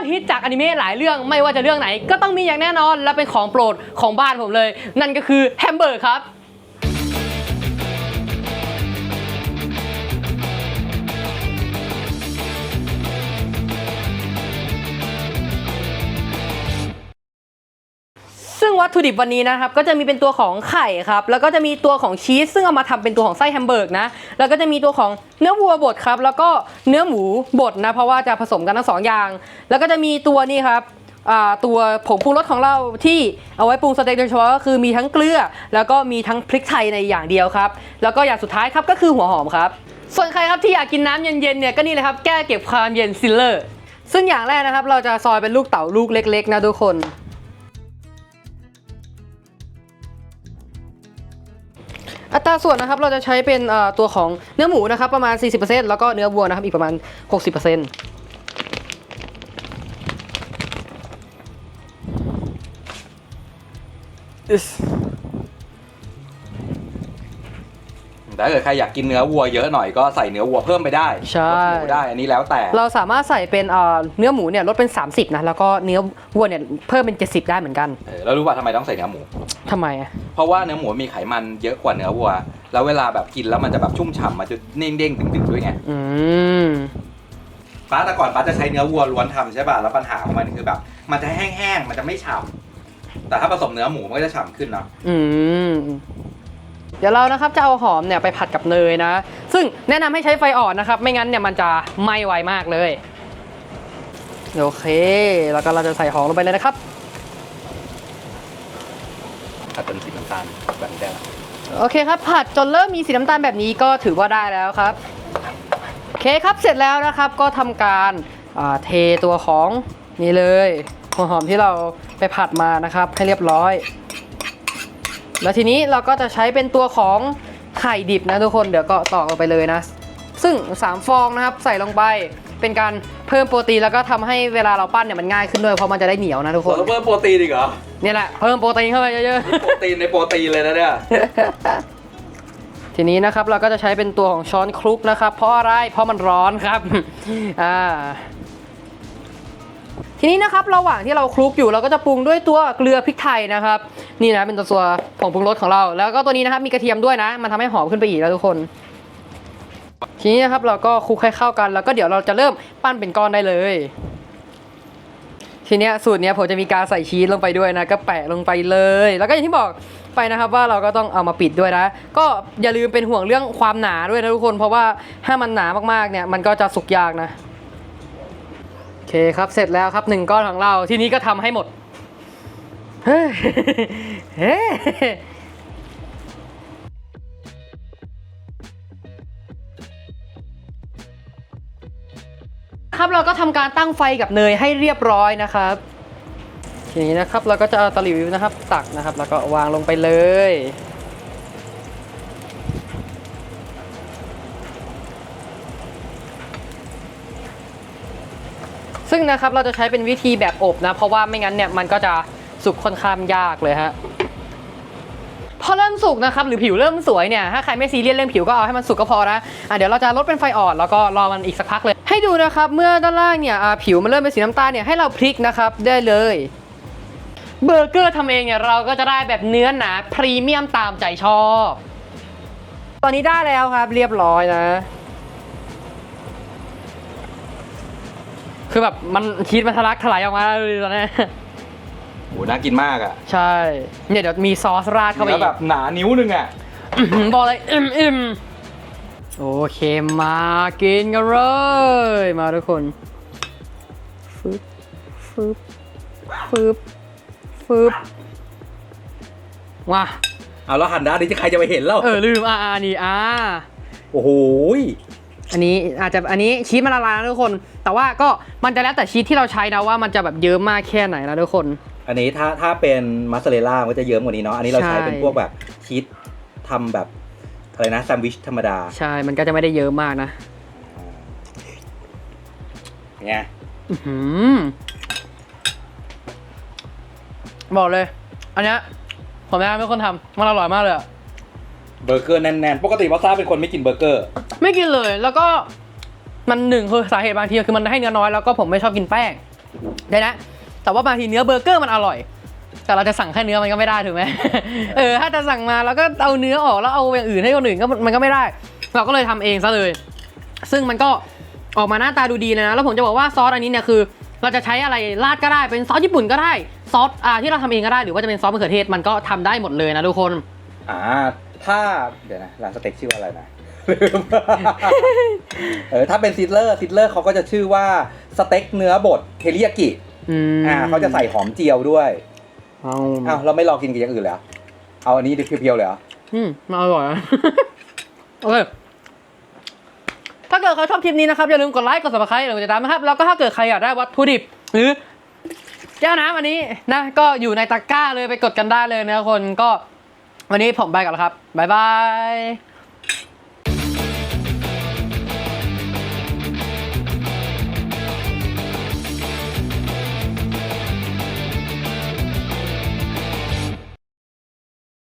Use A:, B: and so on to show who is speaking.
A: ดฮิตจากอนิเมะหลายเรื่องไม่ว่าจะเรื่องไหน ก็ต้องมีอย่างแน่นอนและเป็นของโปรดของบ้านผมเลย นั่นก็คือแฮมเบอร์ครับ วัตถุดิบวันนี้นะครับก็จะมีเป็นตัวของไข่ครับแล้วก็จะมีตัวของชีสซึ่งเอามาทำเป็นตัวของไส้แฮมเบอร์กนะแล้วก็จะมีตัวของเนื้อวัวบดครับแล้วก็เนื้อหมูบดนะเพราะว่าจะผสมกันทั้งสองอย่าง แล้วก็จะมีตัวนี้ครับตัวผงปรุงรสของเราที่เอาไว้ปรุงสเต็กโดยเฉพาะก็คือมีทั้งเกลือ แล้วก็มีทั้งพริกไทยในอย่างเดียวครับ แล้วก็อย่างสุดท้ายครับก็คือหัวหอมครับ ส่วนใครครับที่อยากกินน้ำเย็นๆเนี่ยก็นี่เลยครับแก้เก็บความเย็นซิลเลอร์ ซึ่งอย่างแรกนะครับ เราจะซอยเป็นลูกเต๋าลูกเล็กๆนะทุกคน อัตราส่วนนะครับเราจะใช้เป็นตัวของเนื้อหมูนะครับประมาณ 40%แล้วก็เนื้อวัวนะครับอีกประมาณ 60%
B: แต่ถ้าเกิดใครอยากกินเนื้อวัวเยอะหน่อยก็ใส่เนื้อวัวเพิ่มไปได้
A: ใช่
B: ลดหมูได้อันนี้แล้วแต่
A: เราสามารถใส่เป็นเอ่อเนื้อหมูเนี่ยลดเป็น 30นะแล้วก็เนื้อวัวเนี่ยเพิ่มเป็น 70 ได้เหมือนกัน
B: เออแล้วรู้ป่ะทำไมต้องใส่เนื้อหมู
A: ทำไมอะ
B: เพราะว่าเนื้อหมูมีไขมันเยอะกว่าเนื้อวัว แล้วเวลาแบบกินแล้วมันจะแบบชุ่มฉ่ำมันจะเด้งเด้งๆดึงๆด้วยไง
A: อืม
B: ป้าแต่ก่อนป้าจะใช้เนื้อวัวล้วนทำใช่ป่ะ แล้วปัญหาของมันคือแบบ มันจะแห้งๆ มันจะไม่ฉ่ำแต่ถ้าผสมเนื้อหมูมันก็จะฉ่ำขึ้นเนาะ
A: อืม เดี๋ยวเรานะครับจะเอาหอมเนี่ยไปผัดกับเนยนะ ซึ่งแนะนำให้ใช้ไฟอ่อนนะครับ ไม่งั้นเนี่ยมันจะไหม้ไวมากเลยโอเค แล้วก็เราจะใส่หอมลงไปเลยนะครับ
B: ผัดจนสีน้ำตาลแบบนี้ได้ละ
A: โอเคครับ ผัดจนเริ่มมีสีน้ำตาลแบบนี้ก็ถือว่าได้แล้วครับโอเคครับเสร็จแล้วนะครับก็ทำการอ่าเทตัวของนี่เลยหัวหอมที่เราไปผัดมานะครับ ให้เรียบร้อย แล้วทีนี้เราก็จะใช้เป็นตัวของไข่ดิบนะทุกคนเดี๋ยวก็ตอกลงไปเลยนะ ซึ่ง 3 ฟองนะครับใส่ลงไปเป็นการเพิ่มโปรตีนแล้วก็ทำให้เวลาเราปั้นเนี่ยมันง่ายขึ้นด้วยเพราะมันจะได้เหนียวนะทุกคน
B: เพิ่มโปรตีนอีกเหรอ
A: เนี่ยแหละเพิ่มโปรตีนเข้าไปเยอะๆ
B: โปรตีนในโปรตีนเลยนะเนี่ย
A: ทีนี้นะครับเราก็จะใช้เป็นตัวของช้อนคลุกนะครับ เพราะอะไรเพราะมันร้อนครับอ่า ทีนี้นะครับระหว่างที่เราคลุกอยู่เราก็จะปรุงด้วยตัวเกลือพริกไทยนะครับ นี่นะเป็นตัวตัวผงปรุงรสของเรา แล้วก็ตัวนี้นะครับมีกระเทียมด้วยนะ มันทำให้หอมขึ้นไปอีกแล้วทุกคน ทีนี้นะครับเราก็คลุกให้เข้ากัน แล้วก็เดี๋ยวเราจะเริ่มปั้นเป็นก้อนได้เลย ทีนี้สูตรนี้ผมจะมีการใส่ชีสลงไปด้วยนะ ก็แปะลงไปเลย แล้วก็อย่างที่บอกไปนะครับว่าเราก็ต้องเอามาปิดด้วยนะ ก็อย่าลืมเป็นห่วงเรื่องความหนาด้วยนะทุกคน เพราะว่าถ้ามันหนามากๆเนี่ยมันก็จะสุกยากนะ เคครับ เสร็จแล้วครับหนึ่งก้อนของเราทีนี้ก็ทำให้หมด เฮ้ยเฮ้ครับเราก็ทำการตั้งไฟกับเนยให้เรียบร้อยนะครับ ทีนี้นะครับเราก็จะเอาตะหลิวนะครับ ตักนะครับ แล้วก็วางลงไปเลย ซึ่งนะครับเราจะใช้เป็นวิธีแบบอบนะ เพราะว่าไม่งั้นเนี่ยมันก็จะสุกค่อนข้างยากเลยฮะพอเริ่มสุกนะครับหรือผิวเริ่มสวยเนี่ยถ้าใครไม่ซีเรียสเรื่องผิวก็เอาให้มันสุกก็พอนะอะเดี๋ยวเราจะลดเป็นไฟอ่อนแล้วก็รอมันอีกสักพักเลย ให้ดูนะครับเมื่อด้านล่างเนี่ยอ่าผิวมันเริ่มเป็นสีน้ำตาลเนี่ยให้เราพลิกนะครับได้เลยเบอร์เกอร์ทำเองเนี่ยเราก็จะได้แบบเนื้อหนาพรีเมียมตามใจชอบ ตอนนี้ได้แล้วครับเรียบร้อยนะ คือแบบมันชีสมันทะลักถลายออกมาเลยตอนนี้
B: โหน่ากินมากอะ
A: ใช่ เนี่ยเดี๋ยวมีซอสราดเข้าไป
B: เนื้อ
A: อีก
B: แบบหนานิ้วหนึงอะ
A: อื้อหือบอกเลยอิ่มอิ่มโอเคมากินกันเลย มาทุกคนฟึบฟึบฟึบฟึบมา
B: เอาแล้วหันด้านนี้จะใครจะไปเห็นแล้ว
A: เออลืมอ่าอ่านี่อ่า
B: โอ้โหย
A: อันนี้อาจจะอันนี้ชีสมันละลายนะทุกคน แต่ว่าก็มันจะแล้วแต่ชีสที่เราใช้นะว่ามันจะแบบเยอะมากแค่ไหนนะทุกคน
B: อันนี้ถ้าถ้าเป็นมัสซาเรลล่ามันก็จะเยิ้มกว่านี้เนาะอันนี้เรา
A: ใช่
B: ใช้เป็นพวกแบบชีสทำแบบอะไรนะแซนด์วิชธรรมดา
A: ใช่ มันก็จะไม่ได้เยอะมากนะ
B: ไง
A: อื้อหือบอกเลย อันเนี้ยผมแนะนำให้คนทำมันอร่อยมากเลยอะ
B: เบอร์เกอร์แน่นๆปกติวาซาเป็นคนไม่กินเบอร์เกอร์
A: ไม่กินเลยแล้วก็มันหนึ่งคือสาเหตุบางทีคือมันให้เนื้อน้อยแล้วก็ผมไม่ชอบกินแป้งได้นะ แต่ว่าบางทีเนื้อเบอร์เกอร์มันอร่อย แต่เราจะสั่งแค่เนื้อมันก็ไม่ได้ถูกไหมเออถ้าจะสั่งมาแล้วก็เอาเนื้อออกแล้วเอาอย่างอื่นให้คนอื่นก็มันก็ไม่ได้ เราก็เลยทำเองซะเลย ซึ่งมันก็ออกมาหน้าตาดูดีนะ แล้วผมจะบอกว่าซอสอันนี้เนี่ยคือ เราจะใช้อะไรราดก็ได้เป็นซอสญี่ปุ่นก็ได้ซอสอ่าที่เราทำเองก็ได้หรือว่าจะเป็นซอสมะเขือเทศมันก็ทำได้หมดเลยนะทุกคน
B: อ่าถ้าเดี๋ยวนะร้านสเต็กชื่อว่าอะไรนะ ลืมเออถ้าเป็นซิดเลอร์ซิดเลอร์เขาก็จะชื่อว่าสเต็กเนื้อบดเทริยากิ
A: อืม
B: อ่าเขาจะใส่หอมเจียวด้วย
A: เอา
B: อ้าวเราไม่ลองกินกับอย่างอื่นเลยเหรอเอาอันนี้เพียวๆเลยเหรอ
A: อืมมันอร่อยนะโอเคถ้าเกิดใครชอบคลิปนี้นะครับ อย่าลืมกดไลค์กด subscribe หรือกดติดตามนะครับ แล้วก็ถ้าเกิดใครอยากได้วัตถุดิบ หรือแก้วน้ำอันนี้นะ ก็อยู่ในตะกร้าเลยไปกดกันได้เลยนะคนก็ วันนี้ผมไปก่อนแล้วครับ บ๊ายบาย